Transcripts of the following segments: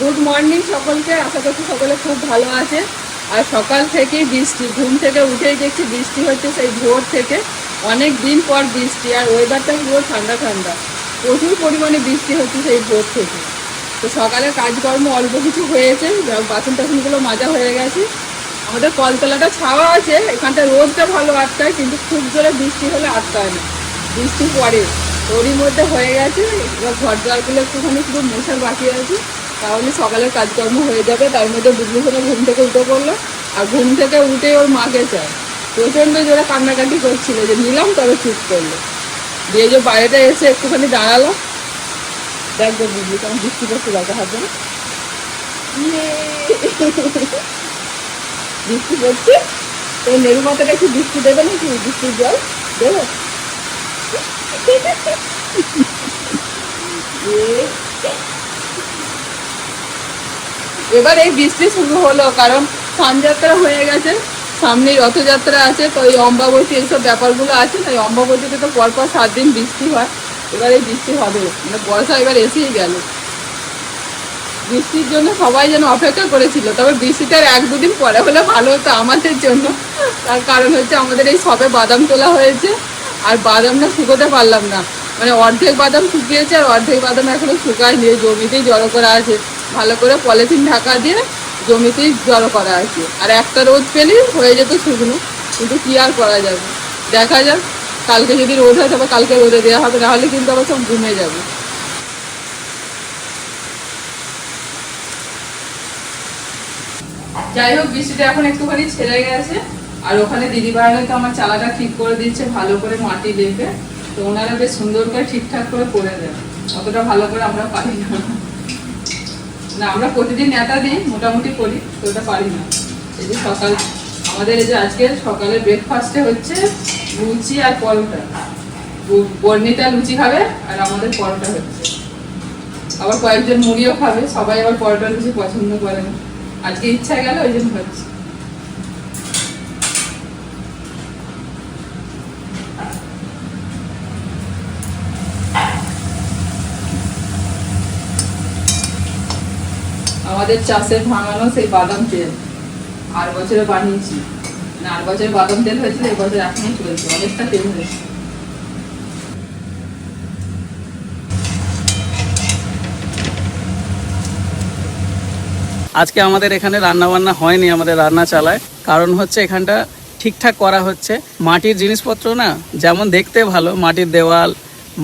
Good morning সকলকে। আশা করছি সকলে খুব ভালো আছে। আর সকাল থেকেই বৃষ্টি, ঘুম থেকে উঠেই দেখছি বৃষ্টি হচ্ছে সেই ভোর থেকে। অনেক দিন পর বৃষ্টি আর ওয়েদারটা পুরো ঠান্ডা ঠান্ডা। প্রচুর পরিমাণে বৃষ্টি হচ্ছে সেই ভোর থেকে। তো সকালে কাজকর্ম অল্প কিছু হয়েছে বাসন টাসনগুলো মাজা হয়ে গেছে। আমাদের কলতলাটা ছাওয়া আছে এখানটা রোদটা ভালো আটকায়, কিন্তু খুব জোরে বৃষ্টি হলে আটকায় না। বৃষ্টি পড়ে ওরই মধ্যে হয়ে গেছে, এবার ঘর জলগুলো একটুখানি শুধু মশার বাকি আছে। তাহলে সকালের কাজকর্ম হয়ে যাবে, তার মধ্যে করে ঘুম থেকে উঠে পড়ল। আর ঘুম থেকে উঠে ওর মাকে চায় প্রচণ্ড জোরে কান্নাকাটি করছিল যে, নিলাম তবে চুপ করল। দিয়ে যে বাইরেটা এসে একটুখানি দাঁড়াল। দেখবে বুঝলি কেমন বৃষ্টি পড়ছে দেখা হবে না বৃষ্টি পড়ছে। তো নেরু মাথাটা একটু বৃষ্টি দেবে নাকি? বৃষ্টির জল দেবে? এবার এই বৃষ্টি শুরু হলো, কারণ সানযাত্রা হয়ে গেছে সামনে রথযাত্রা আছে, তো এই অম্বাবতী এইসব ব্যাপারগুলো আছে না এই অম্বাবতীতে তো পরপর সাত দিন বৃষ্টি হয়, এবার এই বৃষ্টি হবে মানে বর্ষা এবার এসেই গেল। বৃষ্টির জন্য সবাই যেন অপেক্ষা করেছিল, তবে বৃষ্টিটার এক দুদিন পরে হলে ভালো হতো আমাদের জন্য, তার কারণ হচ্ছে আমাদের এই সবে বাদাম তোলা হয়েছে, আর বাদামটা শুকোতে পারলাম না মানে অর্ধেক বাদাম শুকিয়েছে, আর অর্ধেক বাদাম এখনও শুকায়নি, এই জমিতেই জড়ো করা আছে। ভালো করে পলিথিন ঢাকা দিয়ে জমিতেই জড়ো করা আছে আর একটা রোদ পেলে হয়ে যেত শুকনো, কিন্তু কি আর করা যাবে? দেখা যাক, কালকে যদি রোদ হয় তবে কালকে রোদে দেওয়া হবে, নাহলে কিন্তু আবার সব ঘুমে যাবে। যাই হোক, বৃষ্টিটা এখন একটুখানি ছেড়ে গেছে, আর ওখানে দিদি ভাইরা তো আমার চালাটা ঠিক করে দিচ্ছে, ভালো করে মাটি লেপে, তো ওনারা বেশ সুন্দর করে ঠিকঠাক করে করে দেন অতটা ভালো করে আমরা পারি না। না, আমরা প্রতিদিন নেতা দিই, মোটামুটি করি ওটা পারি না। এই যে সকাল, আমাদের এই যে আজকে সকালে ব্রেকফাস্টে হচ্ছে লুচি আর পরোটা। বর্ণিতা লুচি খাবে আর আমাদের পরোটা হচ্ছে। আবার কয়েকজন মুড়িও খাবে, সবাই আবার পরোটা লুচি পছন্দ করে না। আজকে ইচ্ছা গেল ওই জন্য হচ্ছে আমাদের চাষের ভাঙানো সেই বাদাম তেল। আর বছরে বানিয়েছি। না আর বছর বাদাম তেল হয়েছিল এই বছর এখনই চলছে, অনেকটা তেল হয়েছে। আজকে আমাদের এখানে রান্না বান্না হয়নি, আমাদের রান্না চালায়। কারণ হচ্ছে এখানটা ঠিকঠাক করা হচ্ছে। মাটির জিনিসপত্র না যেমন দেখতে ভালো, মাটির দেওয়াল,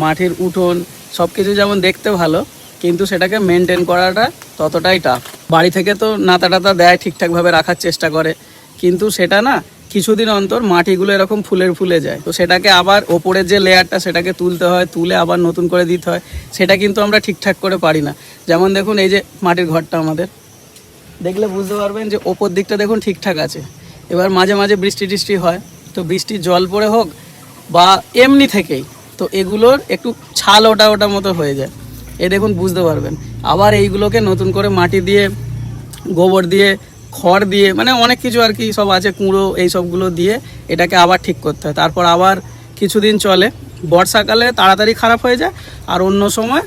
মাটির উঠোন সব কিছু যেমন দেখতে ভালো, কিন্তু সেটাকে মেনটেন করাটা ততটাই টাফ বাড়ি থেকে তো নাতা টাতা দেয়, ঠিকঠাকভাবে রাখার চেষ্টা করে। কিন্তু সেটা না, কিছুদিন অন্তর মাটিগুলো এরকম ফুলের ফুলে যায়। তো সেটাকে আবার ওপরের যে লেয়ারটা, সেটাকে তুলতে হয়, তুলে আবার নতুন করে দিতে হয়। সেটা কিন্তু আমরা ঠিকঠাক করে পারি না। যেমন দেখুন, এই যে মাটির ঘরটা আমাদের। দেখলে বুঝতে পারবেন যে ওপর দিকটা দেখুন ঠিকঠাক আছে। এবার মাঝে মাঝে বৃষ্টি টিষ্টি হয়। তো বৃষ্টির জল পড়ে হোক বা এমনি থেকেই, তো এগুলোর একটু ছাল ওটা ওটা মতো হয়ে যায়। এ দেখুন, বুঝতে পারবেন। আবার এইগুলোকে নতুন করে মাটি দিয়ে, গোবর দিয়ে, খড় দিয়ে মানে অনেক কিছু আর কি সব আছে, কুঁড়ো এই সবগুলো দিয়ে এটাকে আবার ঠিক করতে হয়। তারপর আবার কিছুদিন চলে, বর্ষাকালে তাড়াতাড়ি খারাপ হয়ে যায়, আর অন্য সময়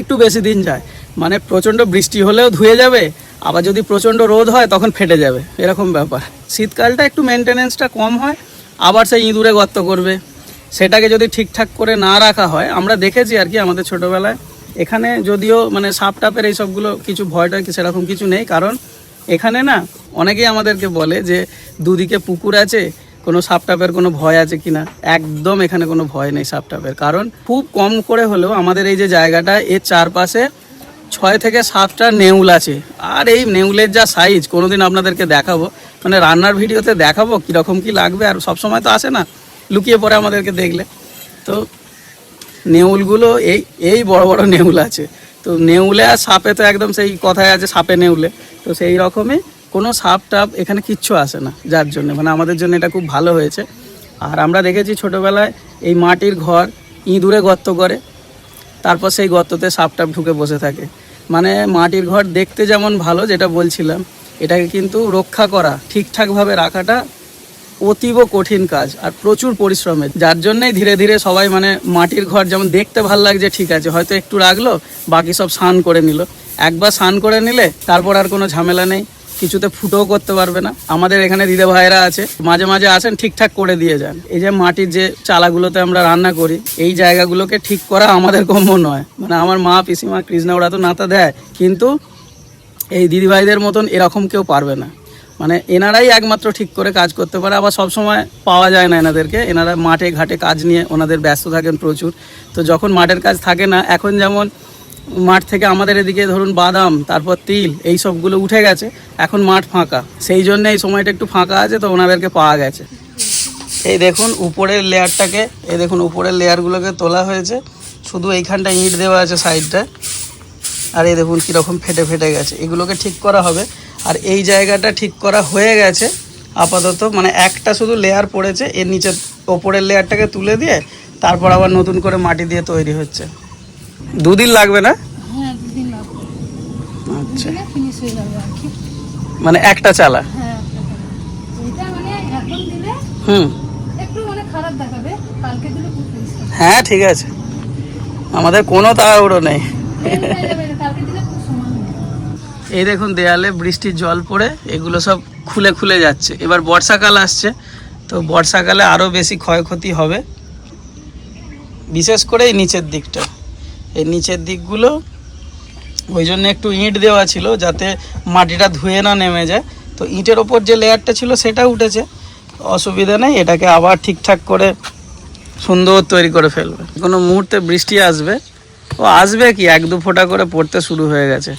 একটু বেশি দিন যায়। মানে প্রচণ্ড বৃষ্টি হলেও ধুয়ে যাবে, আবার যদি প্রচণ্ড রোদ হয় তখন ফেটে যাবে। এরকম ব্যাপার। শীতকালটা একটু মেনটেনেন্সটা কম হয়, আবার সেই ইঁদুরে গর্ত করবে। সেটাকে যদি ঠিকঠাক করে না রাখা হয়, আমরা দেখেছি আর কি আমাদের ছোটোবেলায় এখানে যদিও মানে সাপ টাপের এই সবগুলো কিছু ভয়টা কি সেরকম কিছু নেই, কারণ এখানে না অনেকেই আমাদেরকে বলে যে দুদিকে পুকুর আছে, কোনো সাপ টাপের কোনো ভয় আছে কি না একদম এখানে কোনো ভয় নেই সাপ টাপের। কারণ খুব কম করে হলেও আমাদের এই যে জায়গাটা, এর চারপাশে ছয় থেকে সাতটা নেউল আছে। আর এই নেউলের যা সাইজ কোনোদিন আপনাদেরকে দেখাবো। মানে রান্নার ভিডিওতে দেখাবো কীরকম কি লাগবে, আর সব সময় তো আসে না। লুকিয়ে পড়ে আমাদেরকে দেখলে। তো নেউলগুলো এই এই বড় বড় নেউল আছে। তো নেউলে আর সাপে তো একদম সেই কথায় আছে, সাপে নেউলে। তো সেই রকমই কোনো সাপ টাপ এখানে কিচ্ছু আসে না যার জন্য। মানে আমাদের জন্য এটা খুব ভালো হয়েছে। আর আমরা দেখেছি ছোটোবেলায় এই মাটির ঘর ইঁদুরে গর্ত করে, তারপর সেই গর্ততে সাপ টাপ ঢুকে বসে থাকে। মানে মাটির ঘর দেখতে যেমন ভালো, যেটা বলছিলাম, এটাকে কিন্তু রক্ষা করা, ঠিকঠাকভাবে রাখাটা অতীব কঠিন কাজ আর প্রচুর পরিশ্রমের। যার জন্যই ধীরে ধীরে সবাই মানে মাটির ঘর যেমন দেখতে ভালো লাগছে, ঠিক আছে, হয়তো একটু রাখল, বাকি সব স্নান করে নিল। একবার স্নান করে নিলে তারপর আর কোনো ঝামেলা নেই, কিছুতে ফুটোও করতে পারবে না। আমাদের এখানে দিদে ভাইরা আছে, মাঝে মাঝে আসেন, ঠিকঠাক করে দিয়ে যান। এই যে মাটির যে চালাগুলোতে আমরা রান্না করি, এই জায়গাগুলোকে ঠিক করা আমাদের কম্য নয়। মানে আমার মা পিসিমা কৃষ্ণা ওরা তো নাতা দেয়, কিন্তু এই দিদিভাইদের মতন এরকম কেউ পারবে না। মানে এনারাই একমাত্র ঠিক করে কাজ করতে পারে, আবার সব সময় পাওয়া যায় না এনাদেরকে। এনারা মাঠে ঘাটে কাজ নিয়ে ওনাদের ব্যস্ত থাকেন প্রচুর। তো যখন মাঠের কাজ থাকে না, এখন যেমন মাঠ থেকে আমাদের এদিকে ধরুন বাদাম, তারপর তিল, এই সবগুলো উঠে গেছে, এখন মাঠ ফাঁকা। সেই জন্য এই সময়টা একটু ফাঁকা আছে, তো ওনাদেরকে পাওয়া গেছে। এই দেখুন, উপরের লেয়ারটাকে, এই দেখুন, উপরের লেয়ারগুলোকে তোলা হয়েছে। শুধু এইখানটা ইট দেওয়া আছে সাইডটা আর এই দেখুন, কীরকম ফেটে ফেটে গেছে। এগুলোকে ঠিক করা হবে। আর এই জায়গাটা ঠিক করা হয়ে গেছে। আপাতত মানে একটা শুধু লেয়ার পড়েছে এর নিচে ওপরের লেয়ারটাকে তুলে দিয়ে তারপর আবার নতুন করে মাটি দিয়ে তৈরি হচ্ছে। দুদিন লাগবে না? হ্যাঁ আচ্ছা। হয়ে মানে একটা চালা? হ্যাঁ মানে হুম। মানে হ্যাঁ ঠিক আছে। আমাদের কোনো তাড়াহুড়ো নেই। এই দেখুন দেয়ালে বৃষ্টির জল পড়ে, এগুলো সব খুলে খুলে যাচ্ছে। এবার বর্ষাকাল আসছে, তো বর্ষাকালে আরও বেশি ক্ষয়ক্ষতি হবে। বিশেষ করে এই নিচের দিকটা। এই নিচের দিকগুলো, ওই জন্য একটু ইঁট দেওয়া ছিল যাতে মাটিটা ধুয়ে না নেমে যায়। তো ইঁটের ওপর যে লেয়ারটা ছিল সেটা উঠেছে। অসুবিধা নেই, এটাকে আবার ঠিকঠাক করে সুন্দর তৈরি করে ফেলবে। কোনো মুহূর্তে বৃষ্টি আসবে। ও আসবে কি? এক দু ফোঁটা করে পড়তে শুরু হয়ে গেছে।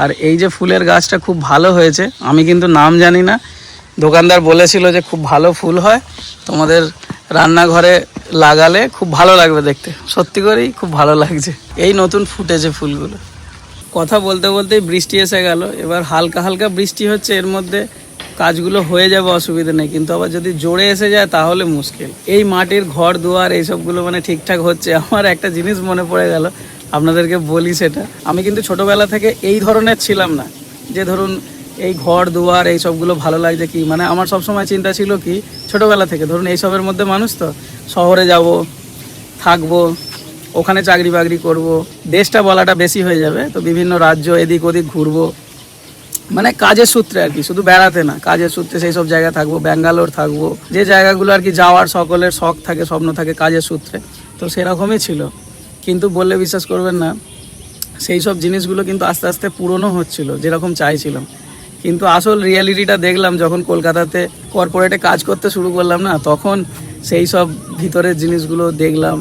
আর এই যে ফুলের গাছটা খুব ভালো হয়েছে, আমি কিন্তু নাম জানি না। দোকানদার বলেছিল যে খুব ভালো ফুল হয়, তোমাদের রান্নাঘরে লাগালে খুব ভালো লাগবে দেখতে। সত্যি করেই খুব ভালো লাগছে এই নতুন ফুটেছে ফুলগুলো। কথা বলতে বলতেই বৃষ্টি এসে গেল, এবার হালকা হালকা বৃষ্টি হচ্ছে, এর মধ্যে কাজগুলো হয়ে যাবে, অসুবিধা নেই, কিন্তু আবার যদি জোরে এসে যায় তাহলে মুশকিল। এই মাটির ঘর দুয়ার এইসবগুলো মানে ঠিকঠাক হচ্ছে, আমার একটা জিনিস মনে পড়ে গেল আপনাদেরকে বলি সেটা, আমি কিন্তু ছোটবেলা থেকে এই ধরনের ছিলাম না। যে ধরুন, এই ঘর, দুয়ার, এই সবগুলো ভালো লাগছে কি? মানে আমার সবসময় চিন্তা ছিল কি, ছোটবেলা থেকে, ধরুন এইসবের মধ্যে মানুষ তো, শহরে যাব, থাকব, ওখানে চাকরি বাকরি করব, দেশটা বলাটা বেশি হয়ে যাবে, তো বিভিন্ন রাজ্য এদিক ওদিক ঘুরবো। মানে কাজের সূত্রে আর কি, শুধু বেড়াতে না, কাজের সূত্রে সেই সব জায়গায় থাকব, ব্যাঙ্গালোর থাকব, যে জায়গাগুলো আর কি যাওয়ার সকলের শখ থাকে, স্বপ্ন থাকে কাজের সূত্রে, তো সেরকমই ছিল। কিন্তু বললে বিশ্বাস করবেন না, সেই সব জিনিসগুলো কিন্তু আস্তে আস্তে পুরনো হচ্ছিল, যেরকম চাইছিলাম। কিন্তু আসল রিয়ালিটিটা দেখলাম, যখন কলকাতাতে কর্পোরেটে কাজ করতে শুরু করলাম না, তখন সেই সব ভিতরের জিনিসগুলো দেখলাম,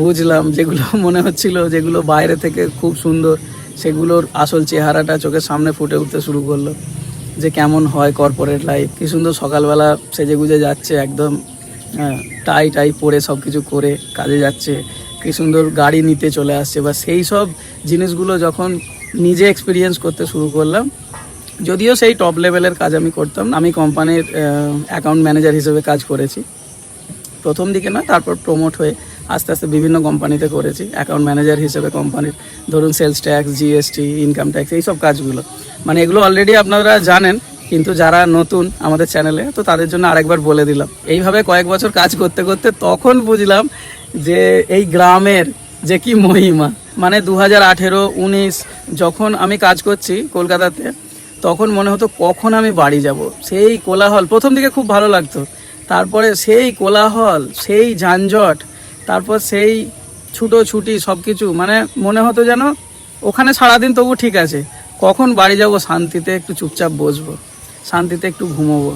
বুঝলাম, যেগুলো মনে হচ্ছিল যেগুলো বাইরে থেকে খুব সুন্দর, সেগুলোর আসল চেহারাটা চোখের সামনে ফুটে উঠতে শুরু করল। যে কেমন হয় কর্পোরেট লাইফ কী সুন্দর সকালবেলা সেজে গুজে যাচ্ছে, একদম টাই টাই পরে সব কিছু করে কাজে যাচ্ছে। কি সুন্দর গাড়ি নিতে চলে আসছে বা সেই সব জিনিসগুলো যখন নিজে এক্সপিরিয়েন্স করতে শুরু করলাম, যদিও সেই টপ লেভেলের কাজ আমি করতাম আমি কোম্পানির অ্যাকাউন্ট ম্যানেজার হিসেবে কাজ করেছি। প্রথম দিকে না তারপর প্রমোট হয়ে আস্তে আস্তে বিভিন্ন কোম্পানিতে করেছি। অ্যাকাউন্ট ম্যানেজার হিসেবে কোম্পানির ধরুন sales tax GST income tax এই সব কাজগুলো। মানে এগুলো অলরেডি আপনারা জানেন কিন্তু যারা নতুন আমাদের চ্যানেলে, তো তাদের জন্য আরেকবার বলে দিলাম। এইভাবে কয়েক বছর কাজ করতে করতে তখন বুঝলাম যে এই গ্রামের যে কি মহিমা। মানে দু হাজার আঠেরো, উনিশ, যখন আমি কাজ করছি কলকাতাতে, তখন মনে হতো কখন আমি বাড়ি যাব। সেই কোলাহল, প্রথম দিকে খুব ভালো লাগতো। তারপরে সেই কোলাহল, সেই যানজট তারপর সেই ছুটোছুটি সব কিছু মানে মনে হতো যেন ওখানে সারাদিন তবু ঠিক আছে। কখন বাড়ি যাব শান্তিতে একটু চুপচাপ বসবো। শান্তিতে একটু ঘুমোবো।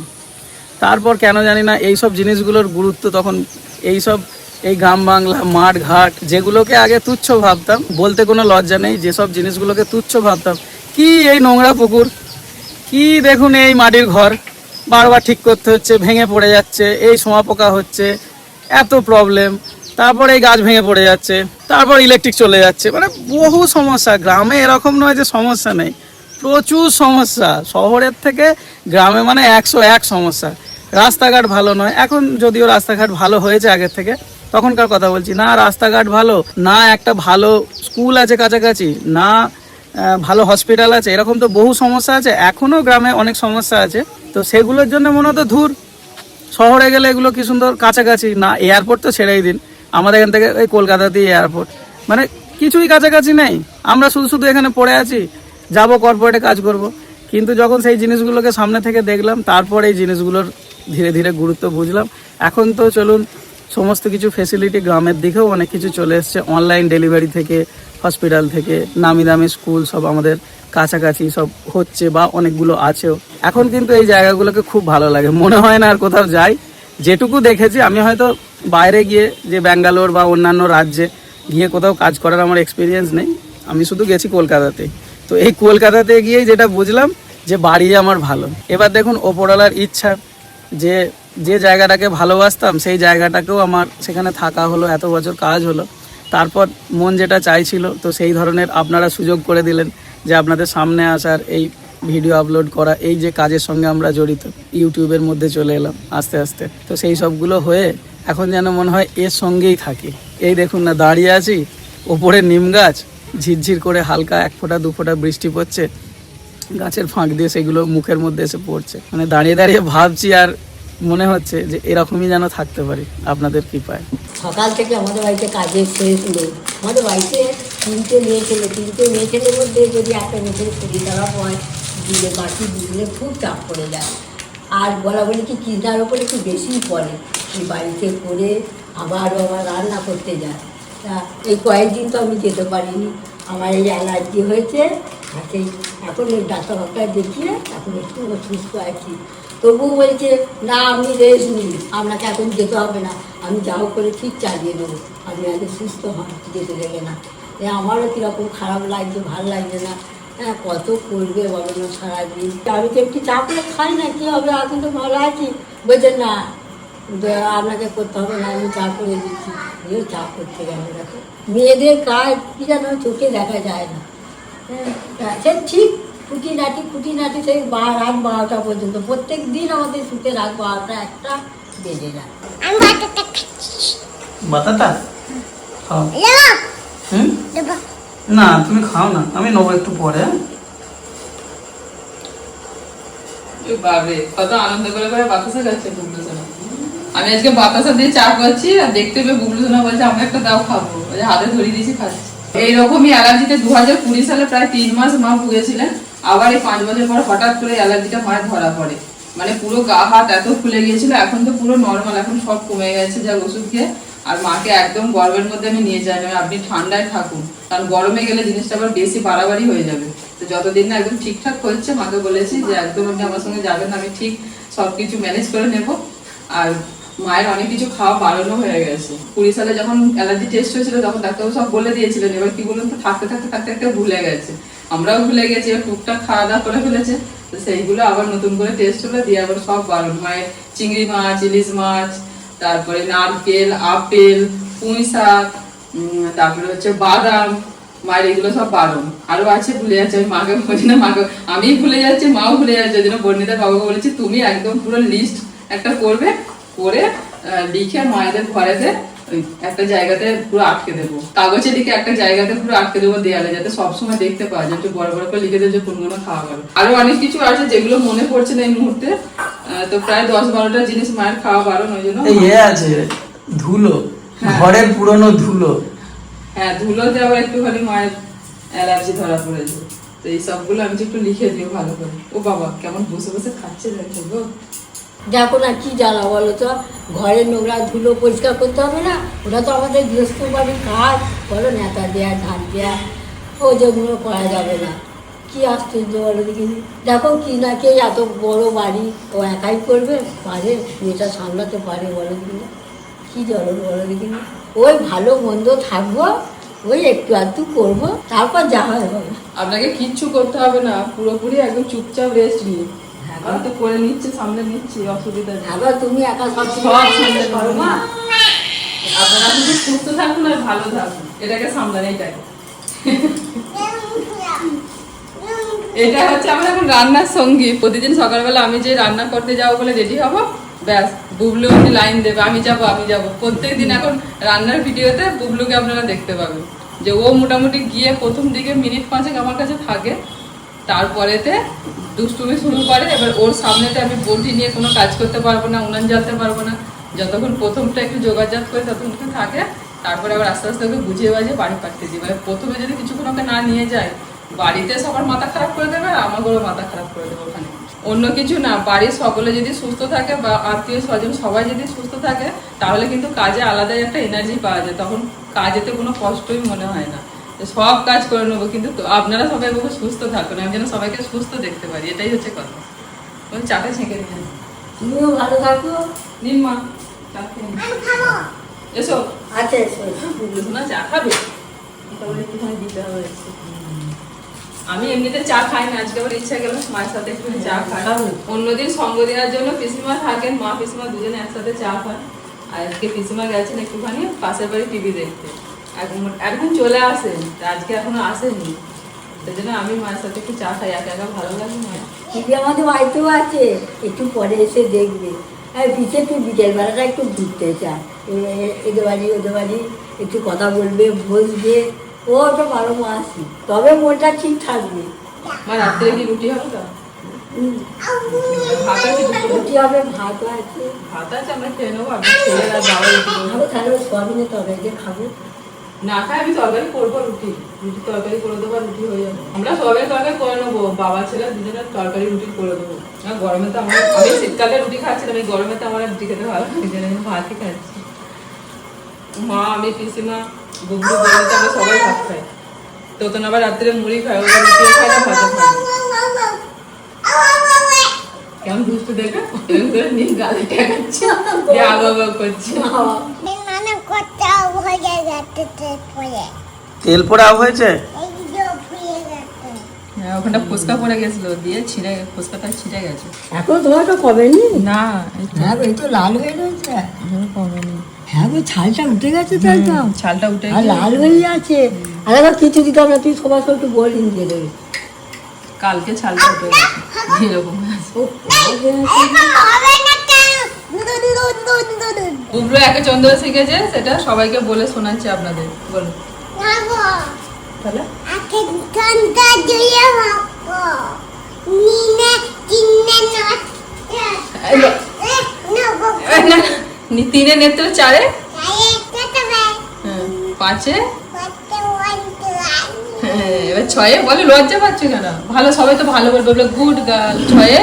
তারপর কেন জানি না এই সব জিনিসগুলোর গুরুত্ব তখন এই সব এই গ্রাম বাংলা, মাঠ, ঘাট যেগুলোকে আগে তুচ্ছ ভাবতাম, বলতে কোনো লজ্জা নেই, যেসব জিনিসগুলোকে তুচ্ছ ভাবতাম, কি এই নোংরা পুকুর? কি দেখুন এই মাটির ঘর? বারবার ঠিক করতে হচ্ছে, ভেঙে পড়ে যাচ্ছে, এই সোয়া পোকা হচ্ছে, এত প্রবলেম তারপর এই গাছ ভেঙে পড়ে যাচ্ছে, তারপর ইলেকট্রিক চলে যাচ্ছে। মানে বহু সমস্যা, গ্রামে এরকম নয় যে সমস্যা নেই। প্রচুর সমস্যা। শহরের থেকে গ্রামে মানে একশো এক সমস্যা। রাস্তাঘাট ভালো নয়। এখন যদিও রাস্তাঘাট ভালো হয়েছে আগের থেকে, তখনকার কথা বলছি, না রাস্তাঘাট ভালো, না একটা ভালো স্কুল আছে কাছাকাছি, না ভালো হসপিটাল আছে, এরকম তো বহু সমস্যা আছে। এখনও গ্রামে অনেক সমস্যা আছে। তো সেগুলোর জন্য মনে হতো ধূর। শহরে গেলে এগুলো কি সুন্দর কাছাকাছি, না এয়ারপোর্ট তো ছেড়েই দিন। আমাদের এখান থেকে এই কলকাতাতেই এয়ারপোর্ট। মানে কিছুই কাছাকাছি নেই। আমরা শুধু শুধু এখানে পড়ে আছি। যাব কর্পোরেটে কাজ করব। কিন্তু যখন সেই জিনিসগুলোকে সামনে থেকে দেখলাম, তারপর এই জিনিসগুলোর ধীরে ধীরে গুরুত্ব বুঝলাম। এখন তো চলুন, সমস্ত কিছু ফেসিলিটি গ্রামের দিকেও অনেক কিছু চলে এসছে। অনলাইন ডেলিভারি থেকে হসপিটাল থেকে, নামি দামি স্কুল সব আমাদের কাছাকাছি সব হচ্ছে বা অনেকগুলো আছেও। এখন কিন্তু এই জায়গাগুলোকে খুব ভালো লাগে। মনে হয় না আর কোথাও যাই। যেটুকু দেখেছি, আমি হয়তো বাইরে গিয়ে যে ব্যাঙ্গালোর বা অন্যান্য রাজ্যে গিয়ে কোথাও কাজ করার আমার এক্সপিরিয়েন্স নেই। আমি শুধু গেছি কলকাতাতে। তো এই কলকাতাতে গিয়েই যেটা বুঝলাম যে বাড়ি আমার ভালো। এবার দেখুন ওপরওয়ালার ইচ্ছা যে যে জায়গাটাকে ভালোবাসতাম, সেই জায়গাটাকেও আমার সেখানে থাকা হলো, এত বছর কাজ হলো। তারপর মন যেটা চাইছিল, তো সেই ধরনের আপনারা সুযোগ করে দিলেন যে আপনাদের সামনে আসার এই ভিডিও আপলোড করা, এই যে কাজের সঙ্গে আমরা জড়িত, ইউটিউবের মধ্যে চলে এলাম আস্তে আস্তে। তো সেই সবগুলো হয়ে এখন যেন মনে হয় এর সঙ্গেই থাকি। এই দেখুন না, দাঁড়িয়ে আছি, ওপরে নিম গাছ ঝিরঝির করে হালকা এক ফোঁটা, দু ফোঁটা বৃষ্টি পড়ছে। গাছের ফাঁক দিয়ে সেগুলো মুখের মধ্যে এসে পড়ছে। মানে দাঁড়িয়ে দাঁড়িয়ে ভাবছি আর মনে হচ্ছে যে এরকমই যেন থাকতে পারি। আপনাদের কৃপায়। সকাল থেকে আমাদের বাড়িতে কাজের শেষ আমাদের বাড়িতে তিনটে মেয়ে ছেলে, তিনটে মেয়ে ছেলের মধ্যে যদি একটা মেয়েছেলে শরীর খারাপ হয়, দিলে বাকি দিলে খুব চাপ পড়ে যায়। আর বলা বলি কি, কিনার ওপরে একটু বেশিই পড়ে। বাড়িতে করে আবার আবার রান্না করতে যায়। তা এই কয়েকদিন তো আমি যেতে পারিনি। আমার এই অ্যালার্জি হয়েছে হাতে এখন এই ডাক্তার ফাক্তার দেখিয়ে এখন একটু সুস্থ আছি। তবু বলছে, না আপনি রেস্ট নিন আপনাকে এখন যেতে হবে না। আমি যা হোক করে ঠিক চালিয়ে দেবো আপনি আগে সুস্থ হন, যেতে দেবে না। এ আমারও কীরকম খারাপ লাগছে, ভালো লাগছে না। হ্যাঁ কত করবে বলো না সারাদিন। আমি তো একটু চা করে খাই না, কী হবে? এখন তো ভালো আছি। বলছে, না আপনাকে করতে হবে না আমি চা করে দিচ্ছি। এও চা করতে গেল দেখো। মেয়েদের কাজ কী যেন চোখে দেখা যায় না। হ্যাঁ, সে ঠিক খুঁটিনাটি খুঁটিনাটি সেই বা রাত বারোটা পর্যন্ত। প্রত্যেক দিন আমাদের শুতে রাত বারোটা একটা বেজে যায়। বাতাটা খাও। হুম? না তুমি খাও না। আমি নেব একটু পরে। হ্যাঁ? কত আনন্দ করে করে বাতাসা যাচ্ছে সোনা আমি আজকে বাতাসা দিয়ে চা করছি আর দেখতে পেয়ে বুবলু সোনা বলছে আমরা একটা দাও, খাব। ওই হাতে ধরিয়ে দিয়েছি, খাচ্ছি। এইরকমই অ্যালার্জিতে দু হাজার কুড়ি সালে প্রায় তিন মাস মা ভুগেছিলেন। আবার এই পাঁচ বছর পর হঠাৎ করে অ্যালার্জিটা মায়ের ধরা পড়ে। মানে পুরো গা, হাত এত ফুলে গিয়েছিল, এখন তো পুরো নর্মাল এখন সব কমে গেছে যা ওষুধ খেয়ে। আর মাকে একদম গরমের মধ্যে আমি নিয়ে যাই না আপনি ঠান্ডায় থাকুন। কারণ গরমে গেলে জিনিসটা আবার বেশি বাড়াবাড়ি হয়ে যাবে। তো যতদিন না একদম ঠিকঠাক হচ্ছে, মাকে বলেছি যে একদম আপনি আমার সঙ্গে যাবেন আমি ঠিক সবকিছু ম্যানেজ করে নেব। আর মায়ের অনেক কিছু খাওয়া বাড়ানো হয়ে গেছে। কুড়ি সালে যখন অ্যালার্জি টেস্ট হয়েছিল, তখন ডাক্তারবাবু সব বলে দিয়েছিলেন, এবার কি বলুন তো, থাকতে থাকতে থাকতে থাকতে ভুলে গেছে। আমরাও ভুলে গেছি, এবার টুকটাক খাওয়া দাওয়া করে ফেলেছে। তো সেইগুলো আবার নতুন করে টেস্ট হলো, দিয়ে আবার সব বারণ। মায়ের চিংড়ি মাছ, ইলিশ মাছ, তারপরে নারকেল, আপেল, পুঁই শাক তারপরে হচ্ছে বাদাম, মায়ের এগুলো সব বারণ। আরও আছে ভুলে যাচ্ছে, আমি মাকে বলছি না, মাকে আমি ভুলে যাচ্ছি, মাও ভুলে যাচ্ছে জন্য বর্ণিতা বাবাকে বলেছি, তুমি একদম পুরো লিস্ট একটা করবে করে লিখে মায়েদের ঘরেতে একটা জায়গাতে পুরো আটকে দেবো। কাগজে লিখে একটা জায়গাতে পুরো আটকে দেবো দেয়ালে যাতে সবসময় দেখতে পাওয়া যায় একটু বড় বড় করে লিখে দেবো যে কোনগুলো খাওয়া গেল আরও অনেক কিছু আছে যেগুলো মনে পড়ছে না এই মুহূর্তে। তো প্রায় দশ বারোটা জিনিস মায়ের খাওয়া বারণ ওই জন্য ইয়ে আছে ধুলো ঘরের পুরনো ধুলো। হ্যাঁ ধুলোতে আবার একটুখানি মায়ের অ্যালার্জি ধরা পড়েছে। তো এই সবগুলো আমি একটু লিখে দিও ভালো করে। ও বাবা কেমন বসে বসে খাচ্ছে দেখো গো। দেখো না কি জ্বালা, বলো তো? ঘরের নোংরা ধুলো পরিষ্কার করতে হবে না? ওটা তো আমাদের গৃহস্থ বাড়ির কাজ। বলো নেতা দেয়া, ধান দেয়া ও যেগুলো করা যাবে না। কি আশ্চর্য বলো দেখিনি? দেখো কি না কে এত বড় বাড়ি, ও একাই করবে? পারে, মেয়েটা সামলাতে পারে বলো দেখিনি? কি জ্বলন বলো দেখিনি? ওই ভালো মন্দ থাকব, ওই একটু আধটু করব, তারপর যা হয় হবে। আপনাকে কিচ্ছু করতে হবে না, পুরোপুরি একদম চুপচাপ রেস্ট নিয়ে। আমি তো করে নিচ্ছি সামনে নিচ্ছি অসুবিধা নেই। আবার তুমি একা সব সামলে করো মা আপনারা শুধু সুস্থ থাকুন আর ভালো থাকুন। এটাকে এটা হচ্ছে আমার এখন রান্নার সঙ্গী। প্রতিদিন সকালবেলা আমি যে রান্না করতে যাব বলে রেডি হব ব্যাস বুবলু উনি লাইন দেবে আমি যাব আমি যাব। প্রত্যেক দিন এখন রান্নার ভিডিওতে বুবলুকে আপনারা দেখতে পাবেন। যে ও মোটামুটি গিয়ে প্রথম দিকে মিনিট পাঁচেক আমার কাছে থাকে তারপরেতে দুষ্টুমি শুরু করে, এবার ওর সামনেতে আমি বটি নিয়ে কোনো কাজ করতে পারব না, উনান জ্বালতে পারব না। যতক্ষণ প্রথমটা একটু যোগাযোগ করে ততক্ষণ থাকে। তারপরে আবার আস্তে আস্তে ওকে বুঝিয়ে বাজিয়ে বাড়ি পাঠিয়ে দিই। মানে প্রথমে যদি কিছুক্ষণ ওকে না নিয়ে যায়, বাড়িতে সবার মাথা খারাপ করে দেবে আর আমাকেও মাথা খারাপ করে দেবে ওখানে। অন্য কিছু না, বাড়ির সকলে যদি সুস্থ থাকে বা আত্মীয় স্বজন সবাই যদি সুস্থ থাকে, তাহলে কিন্তু কাজে আলাদাই একটা এনার্জি পাওয়া যায়। তখন কাজেতে কোনো কষ্টই মনে হয় না। সব কাজ করে নেব কিন্তু তো আপনারা সবাই বহু সুস্থ থাকুন আমি যেন সবাইকে সুস্থ দেখতে পারি এটাই হচ্ছে কথা। ওই চাটা ছেঁকে নিয়ে নিন। তুমিও ভালো থাকো। নিন। মা চা এসো। আচ্ছা এসো সোনা চা খাবে? তাহলে একটুখানি দিতে হবে আমি এমনিতে চা খাই না আজকে আবার ইচ্ছা গেল মায়ের সাথে একটু চা খাই? অন্যদিন সঙ্গ দেওয়ার জন্য পিসিমা থাকেন মা পিসিমা দুজনে একসাথে চা খান। আর আজকে পিসিমা গেছেন একটুখানি পাশের বাড়ি টিভি দেখতে। এখন চলে আসেন আজকে এখনও আসেনি। সেই জন্য আমি মায়ের সাথে একটু চা খাই একা একা ভালো লাগে মায়ের টিভি আমাদের বাড়িতেও আছে একটু পরে এসে দেখবে। হ্যাঁ পিছিয়ে একটু বিকেলবেলাটা একটু ঘুরতে এ- এদের বাড়ি ওদের বাড়ি একটু কথা বলবে বসবে ও তো বারো মাসই তবে মনটা ঠিক থাকবে। মা রাত্রে কি রুটি হবে তো? ভাত আছে রুটি হবে ভাতও আছে। ভাত আছে আমরা খেয়ে নেব আপনার ছেলেরা খাব তাহলে সয়াবিনের তরকারি দিয়ে খাব। না খাই আমি তরকারি করব রুটি। রুটি তরকারি করে দেবো রুটি হয়ে যাবে। আমরা সবাই তরকারি করে নেব বাবা ছেলে দুজনের তরকারি রুটি করে দেবো। আর গরমে তো আমার আমি শীতকালে রুটি খাচ্ছিলাম এই গরমে তো আমার রুটি খেতে ভালো লাগে আমি ভাতই খাচ্ছি। মা আমি পিসিমা গুগলু আমরা সবাই ভাত খাই। তো তো আবার রাত্রে মুড়ি খাই ওরা রুটিও খায় না ভাতও না। কেমন দুষ্টু দেখে? নিয়ে গালে আগা করছে। তেল পোড়াও হয়েছে? হ্যাঁ ওখানটা ফুচকা পড়ে গেছিল দিয়ে ছিঁড়ে ফুচকাটা ছিঁড়ে গেছে। এখন তোমার তো কবে নি না হ্যাঁ এই তো লাল হয়ে রয়েছে। কমেনি। হ্যাঁ গো ছালটা উঠে গেছে তাই তো ছালটা উঠে আর লাল হয়ে আছে। আর একবার কিছু দিতাম না তুই সবার সব একটু বলি দিয়ে দেবে কালকে ছালটা উঠে গেছে। যেরকম আছে। বুবলু একে চন্দ্র শিখেছে সেটা সবাইকে বলে শোনাচ্ছি আপনাদের। বলো তাহলে? তিনে নেত্র চারে? বে হ্যাঁ, পাঁচে? হ্যাঁ, এবার ছয়ে। বলে লজ্জা পাচ্ছ কেন? ভালো সবাই তো ভালো বলবে। বলে গুড গার্ল ছয়ে।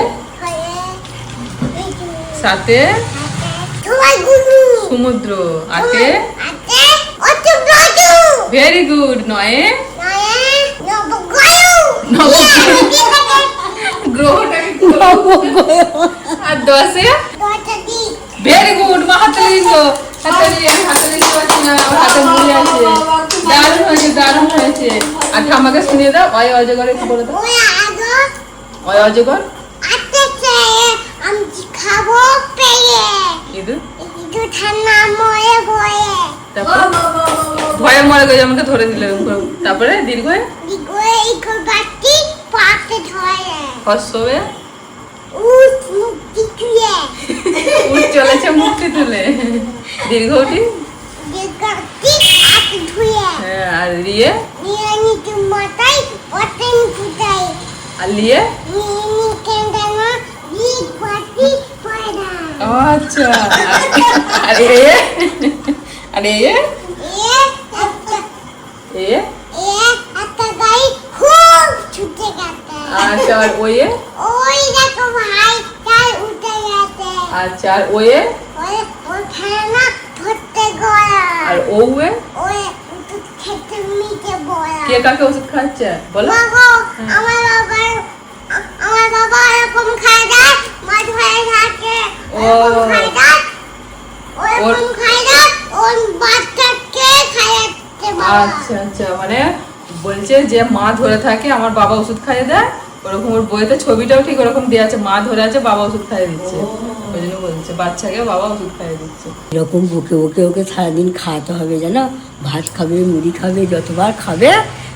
গুরু। সমুদ্র আতে। ভেরি গুড নয়ে? আর দশে? ভেরি গুড মা হাতে লিখো হাতে হাতে লিখতে পারছি না হাতে মুড়ি আছে। দারুণ হয়েছে দারুণ হয়েছে। আর ঠাম্মাকে শুনিয়ে দাও অয় অজগর একটু বলে দাও অয় অজগর? আমি খাব? পেয়ে। ইদু একটু ঠান্ডা মরে বয়ে ভয়ে মরে গেছে আমাকে ধরে দিলে। তারপরে দীর্ঘ দিগরে ইকো গাটি পাতে ধরে। হর্ষবে উস মুক্তি চুয়ে উঠ চলেছে মুক্তি তুলে। দীর্ঘ উঠি হ্যাঁ, আর রিয়ে? নিয়ে নিতে মাথায় অতেন ফুটাই আর নিয়ে গেছে আচ্ছা আর ওয়ে ওই ওখানে না ধরতে গয়া আর ওয়ে ওই ওষুধ খেতে মিটে বয়া কে কাকে ওষুধ খাচ্ছে বলো বাবা আমার বাবার আ- আমার বাবা এরকম খায় যায় মাছ হয়ে থাকে ও। ওর- আচ্ছা আচ্ছা মানে বলছে যে মা ধরে থাকে আমার বাবা ওষুধ খাইয়ে দেয় ওরকম ওর বইতে ছবিটাও ঠিক ওরকম দেওয়া আছে মা ধরে আছে বাবা ওষুধ খাইয়ে দিচ্ছে। ওই জন্য বলছে বাচ্চাকে বাবা ওষুধ খাইয়ে দিচ্ছে। এরকম বুকে বুকে ওকে সারাদিন খাওয়াতে হবে জানো? ভাত খাবে মুড়ি খাবে যতবার খাবে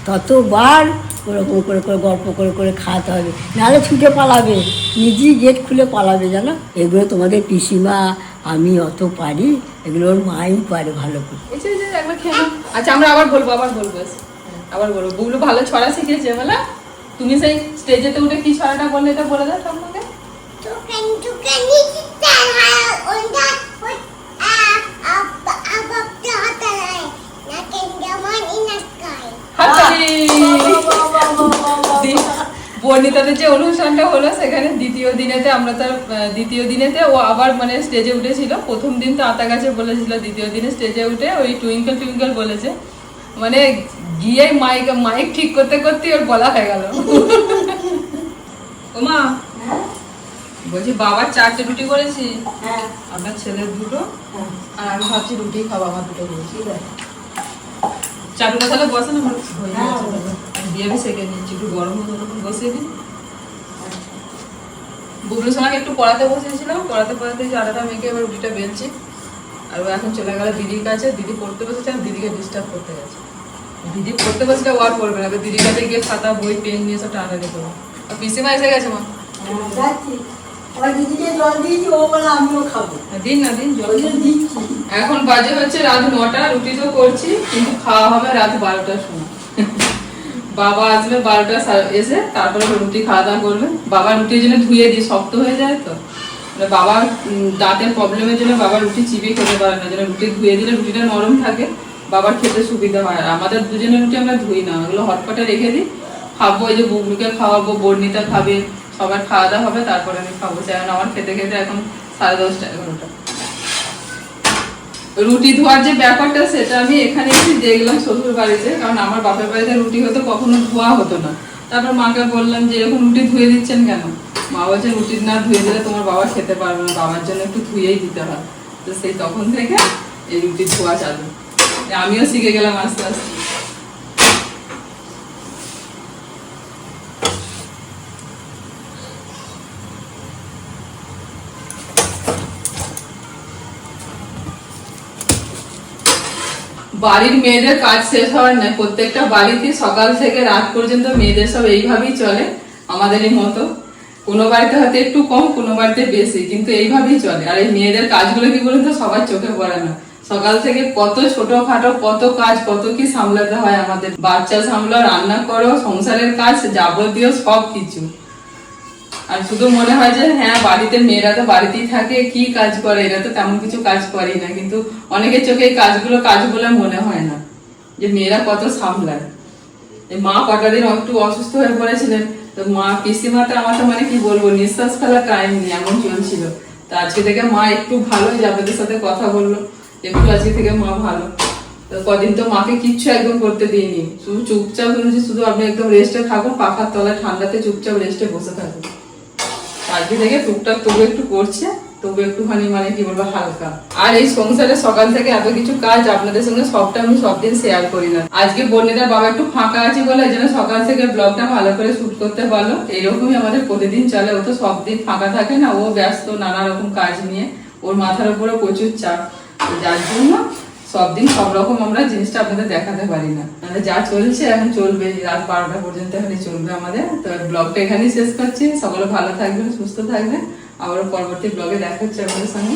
ততবার ওরকম করে করে গল্প করে করে খাওয়াতে হবে। নাহলে ছুটে পালাবে। নিজেই গেট খুলে পালাবে জানো? এগুলো তোমাদের পিসিমা আমি অত পারি এগুলো ওর মাই পারে ভালো করে। আচ্ছা আমরা আবার বলব আবার বলব। আবার বলব। বুবলু ভালো ছড়া শিখেছে বলে। তুমি সেই স্টেজেতে উঠে কি ছড়াটা বললে এটা বলে দাও ঠাম্মাকে Tukan বর্ণিতাদের যে অনুষ্ঠানটা হলো সেখানে দ্বিতীয় দিনেতে আমরা তার দ্বিতীয় দিনেতে ও আবার মানে স্টেজে উঠেছিল। প্রথম দিন তো আতা গাছে বলেছিল দ্বিতীয় দিনে স্টেজে উঠে ওই টুইঙ্কেল টুইঙ্কেল বলেছে। মানে গিয়ে মাইক মাইক ঠিক করতে করতে ওর বলা হয়ে গেল। ওমা বলছি বাবার চারটে রুটি করেছি। হ্যাঁ। আপনার ছেলের দুটো হ্যাঁ। আর আমি ভাবছি রুটি খাব আমার দুটো করেছি হয়ে গেছে। হবে। আমি দিয়ে আমি সেকে নিচ্ছি একটু গরম হতো তখন বসিয়ে দিই। বুবলু সোনাকে একটু পড়াতে বসেছিলাম পড়াতে পড়াতে যে আটাটা মেখে এবার রুটিটা বেলছি। আর ও এখন চলে গেল দিদির কাছে দিদি পড়তে বসেছে আর দিদিকে ডিস্টার্ব করতে গেছে। দিদি পড়তে বসলে ও আর পড়বে না। দিদির কাছে গিয়ে খাতা বই পেন নিয়ে সব টানাটানি করব। আর পিসিমা এসে গেছে মা। হ্যাঁ, দিদিকে জল দিয়েছি ও বলে আমিও খাব। আর দিন না দিন জল ওই দিন। জন্য দিচ্ছি। এখন বাজে হচ্ছে রাত নটা রুটি তো করছি কিন্তু খাওয়া হবে রাত বারোটার সময়। বাবা আসবে বারোটা এসে তারপরে রুটি খাওয়া দাওয়া করবে। বাবা রুটির জন্য ধুয়ে দিই শক্ত হয়ে যায় তো। মানে বাবার দাঁতের প্রবলেমের জন্য বাবা রুটি চিবিয়ে খেতে পারে না। যেন রুটি ধুয়ে দিলে রুটিটা নরম থাকে, বাবার খেতে সুবিধা হয়। আর আমাদের দুজনের রুটি আমরা ধুই না। ওগুলো হটপটে রেখে দিই। খাব এই যে বুবলুকে খাওয়াবো বর্ণিতা খাবে, সবার খাওয়া দাওয়া হবে, তারপরে আমি খাব। কারণ আমার খেতে খেতে এখন সাড়ে দশটা, এগারোটা। রুটি ধোয়ার যে ব্যাপারটা, সেটা আমি এখানে এসে দেখলাম শ্বশুর বাড়িতে, কারণ আমার বাপের বাড়িতে রুটি হতো কখনো ধোয়া হতো না। তারপর মাকে বললাম যে, এরকম রুটি ধুয়ে দিচ্ছেন কেন? মা বলছে, রুটি না ধুয়ে দিলে তোমার বাবা খেতে পারবে না, বাবার জন্য একটু ধুয়েই দিতে হয়। তো সেই তখন থেকে এই রুটি ধোয়া চালু। আমিও শিখে গেলাম আস্তে আস্তে। বাড়ির মেয়েদের কাজ শেষ হওয়ার নাই প্রত্যেকটা বাড়িতে সকাল থেকে রাত পর্যন্ত মেয়েদের সব এইভাবেই চলে, আমাদেরই মতো। কোনো বাড়িতে হয়তো একটু কম, কোনো বাড়িতে বেশি, কিন্তু এইভাবেই চলে। আর এই মেয়েদের কাজগুলো কি বলুন তো, সবার চোখে পড়ে না। সকাল থেকে কত ছোটখাটো, কত কাজ, কত কি সামলাতে হয় আমাদের। বাচ্চা সামলাও রান্না করো, সংসারের কাজ, যাবতীয় সব কিছু আর শুধু মনে হয় যে হ্যাঁ বাড়িতে মেয়েরা তো বাড়িতেই থাকে, কি কাজ করে? এরা তো তেমন কিছু কাজ করে না। কিন্তু অনেকের চোখে এই কাজগুলো কাজ বলে মনে হয় না, যে মেয়েরা কত সামলায়। মা কটা দিন একটু অসুস্থ হয়ে পড়েছিলেন, তো মা পিসিমাটা আমার তো মানে কি বলব, নিঃশ্বাস ফেলা টাইম নেই, এমন চলছিল। তা আজকে থেকে মা একটু ভালো যাদের সাথে কথা বলল, একটু আজকে থেকে মা ভালো। তো কদিন তো মাকে কিচ্ছু একদম করতে দিইনি, শুধু চুপচাপ শুধু আপনি একদম রেস্টে থাকুন, পাখার তলায় ঠান্ডাতে চুপচাপ রেস্টে বসে থাকুন। আজকে থেকে টুকটাক তবু একটু করছে, তবু একটুখানি মানে কি বলব, হালকা। আর এই সংসারে সকাল থেকে এত কিছু কাজ, আপনাদের সঙ্গে সবটা আমি সব দিন শেয়ার করি না। আজকে বর্ণিতার বাবা একটু ফাঁকা আছে বলে জন্য সকাল থেকে ব্লগটা ভালো করে শুট করতে পারল। এইরকমই আমাদের প্রতিদিন চলে, ও তো সব দিন ফাঁকা থাকে না, ও ব্যস্ত নানা রকম কাজ নিয়ে। ওর মাথার উপরে প্রচুর চাপ। যার জন্য সব দিন সব রকম আমরা জিনিসটা আপনাদের দেখাতে পারি না। মানে যা চলছে এখন চলবে, রাত বারোটা পর্যন্ত এখানে চলবে আমাদের। তো ব্লগটা এখানেই শেষ করছি। সকলে ভালো থাকবেন, সুস্থ থাকবেন। আবারও পরবর্তী ব্লগে দেখা হচ্ছে আপনাদের সঙ্গে।